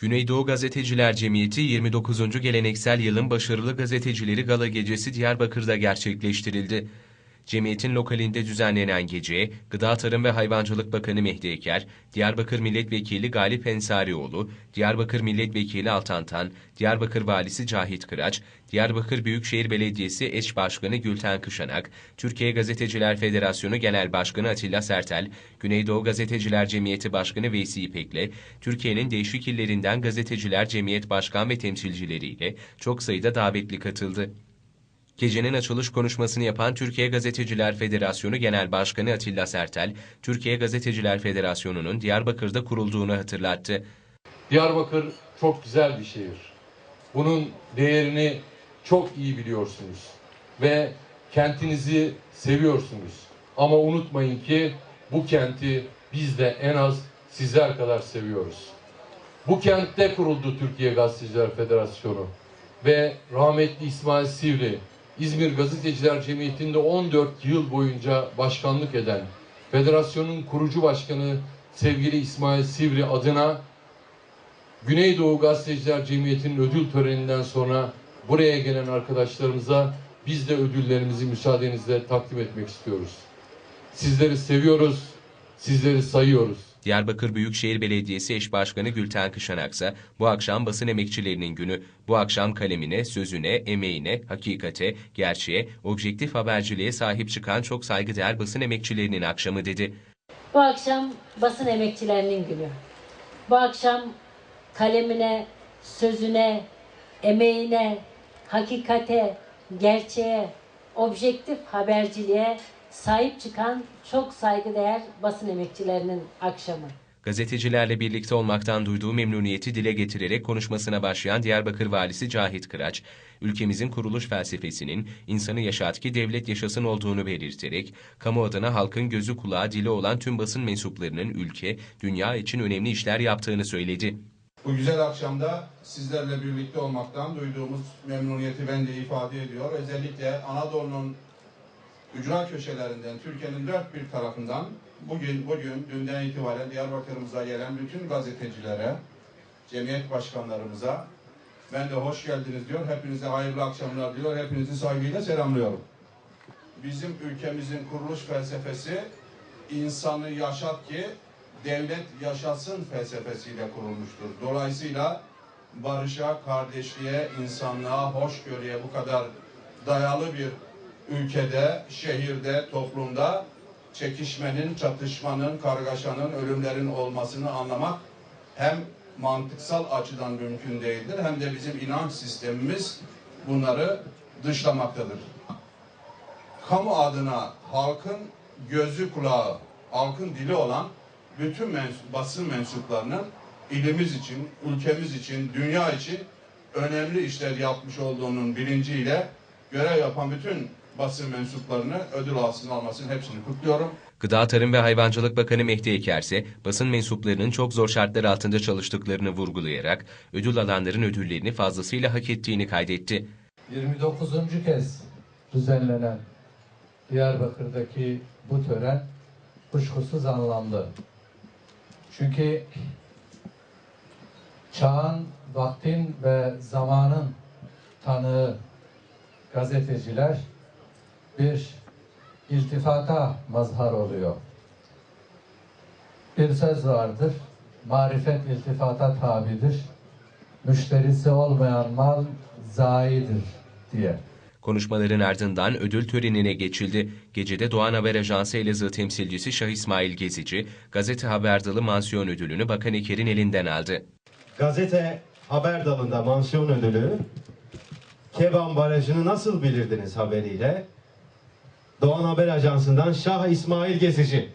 Güneydoğu Gazeteciler Cemiyeti 29. Geleneksel Yılın Başarılı Gazetecileri Gala Gecesi Diyarbakır'da gerçekleştirildi. Cemiyetin lokalinde düzenlenen geceye Gıda Tarım ve Hayvancılık Bakanı Mehdi Eker, Diyarbakır Milletvekili Galip Ensarioğlu, Diyarbakır Milletvekili Altantan, Diyarbakır Valisi Cahit Kıraç, Diyarbakır Büyükşehir Belediyesi Eş Başkanı Gülten Kışanak, Türkiye Gazeteciler Federasyonu Genel Başkanı Atilla Sertel, Güneydoğu Gazeteciler Cemiyeti Başkanı Veysi İpek'le, Türkiye'nin değişik illerinden Gazeteciler Cemiyet Başkan ve temsilcileriyle çok sayıda davetli katıldı. Gecenin açılış konuşmasını yapan Türkiye Gazeteciler Federasyonu Genel Başkanı Atilla Sertel, Türkiye Gazeteciler Federasyonu'nun Diyarbakır'da kurulduğunu hatırlattı. Diyarbakır çok güzel bir şehir. Bunun değerini çok iyi biliyorsunuz ve kentinizi seviyorsunuz. Ama unutmayın ki bu kenti biz de en az sizler kadar seviyoruz. Bu kentte kuruldu Türkiye Gazeteciler Federasyonu ve rahmetli İsmail Sivri İzmir Gazeteciler Cemiyeti'nde 14 yıl boyunca başkanlık eden federasyonun kurucu başkanı sevgili İsmail Sivri adına Güneydoğu Gazeteciler Cemiyeti'nin ödül töreninden sonra buraya gelen arkadaşlarımıza biz de ödüllerimizi müsaadenizle takdim etmek istiyoruz. Sizleri seviyoruz, sizleri sayıyoruz. Diyarbakır Büyükşehir Belediyesi Eş Başkanı Gülten Kışanaksa bu akşam basın emekçilerinin günü, bu akşam kalemine, sözüne, emeğine, hakikate, gerçeğe, objektif haberciliğe sahip çıkan çok saygıdeğer basın emekçilerinin akşamı dedi. Bu akşam basın emekçilerinin günü. Bu akşam kalemine, sözüne, emeğine, hakikate, gerçeğe, objektif haberciliğe sahip çıkan çok saygıdeğer basın emekçilerinin akşamı. Gazetecilerle birlikte olmaktan duyduğu memnuniyeti dile getirerek konuşmasına başlayan Diyarbakır Valisi Cahit Kıraç, ülkemizin kuruluş felsefesinin insanı yaşat ki devlet yaşasın olduğunu belirterek, kamu adına halkın gözü kulağı dili olan tüm basın mensuplarının ülke, dünya için önemli işler yaptığını söyledi. Bu güzel akşamda sizlerle birlikte olmaktan duyduğumuz memnuniyeti ben de ifade ediyor. Özellikle Anadolu'nun ücra köşelerinden, Türkiye'nin dört bir tarafından bugün, bugün, dünden itibaren Diyarbakır'ımıza gelen bütün gazetecilere, cemiyet başkanlarımıza ben de hoş geldiniz diyor. Hepinize hayırlı akşamlar diyor. Hepinizi saygıyla selamlıyorum. Bizim ülkemizin kuruluş felsefesi insanı yaşat ki devlet yaşasın felsefesiyle kurulmuştur. Dolayısıyla barışa, kardeşliğe, insanlığa, hoşgörüye bu kadar dayalı bir ülkede, şehirde, toplumda çekişmenin, çatışmanın, kargaşanın, ölümlerin olmasını anlamak hem mantıksal açıdan mümkün değildir hem de bizim inanç sistemimiz bunları dışlamaktadır. Kamu adına halkın gözü kulağı, halkın dili olan bütün mens- basın mensuplarının ilimiz için, ülkemiz için, dünya için önemli işler yapmış olduğunun bilinciyle görev yapan bütün basın mensuplarını ödül altına almasını hepsini kutluyorum. Gıda Tarım ve Hayvancılık Bakanı Mehdi Eker ise basın mensuplarının çok zor şartlar altında çalıştıklarını vurgulayarak ödül alanların ödüllerini fazlasıyla hak ettiğini kaydetti. 29. kez düzenlenen Diyarbakır'daki bu tören kuşkusuz anlamlı. Çünkü çağın, vaktin ve zamanın tanığı gazeteciler bir iltifata mazhar oluyor. Bir söz vardır, marifet iltifata tabidir, müşterisi olmayan mal zayidir diye. Konuşmaların ardından ödül törenine geçildi. Gecede Doğan Haber Ajansı Elazığ temsilcisi Şah İsmail Gezici, gazete haber dalı mansiyon ödülünü Bakan Eker'in elinden aldı. Gazete haber dalında mansiyon ödülü Keban Barajı'nı nasıl bilirdiniz haberiyle Doğan Haber Ajansı'ndan Şah İsmail Gezici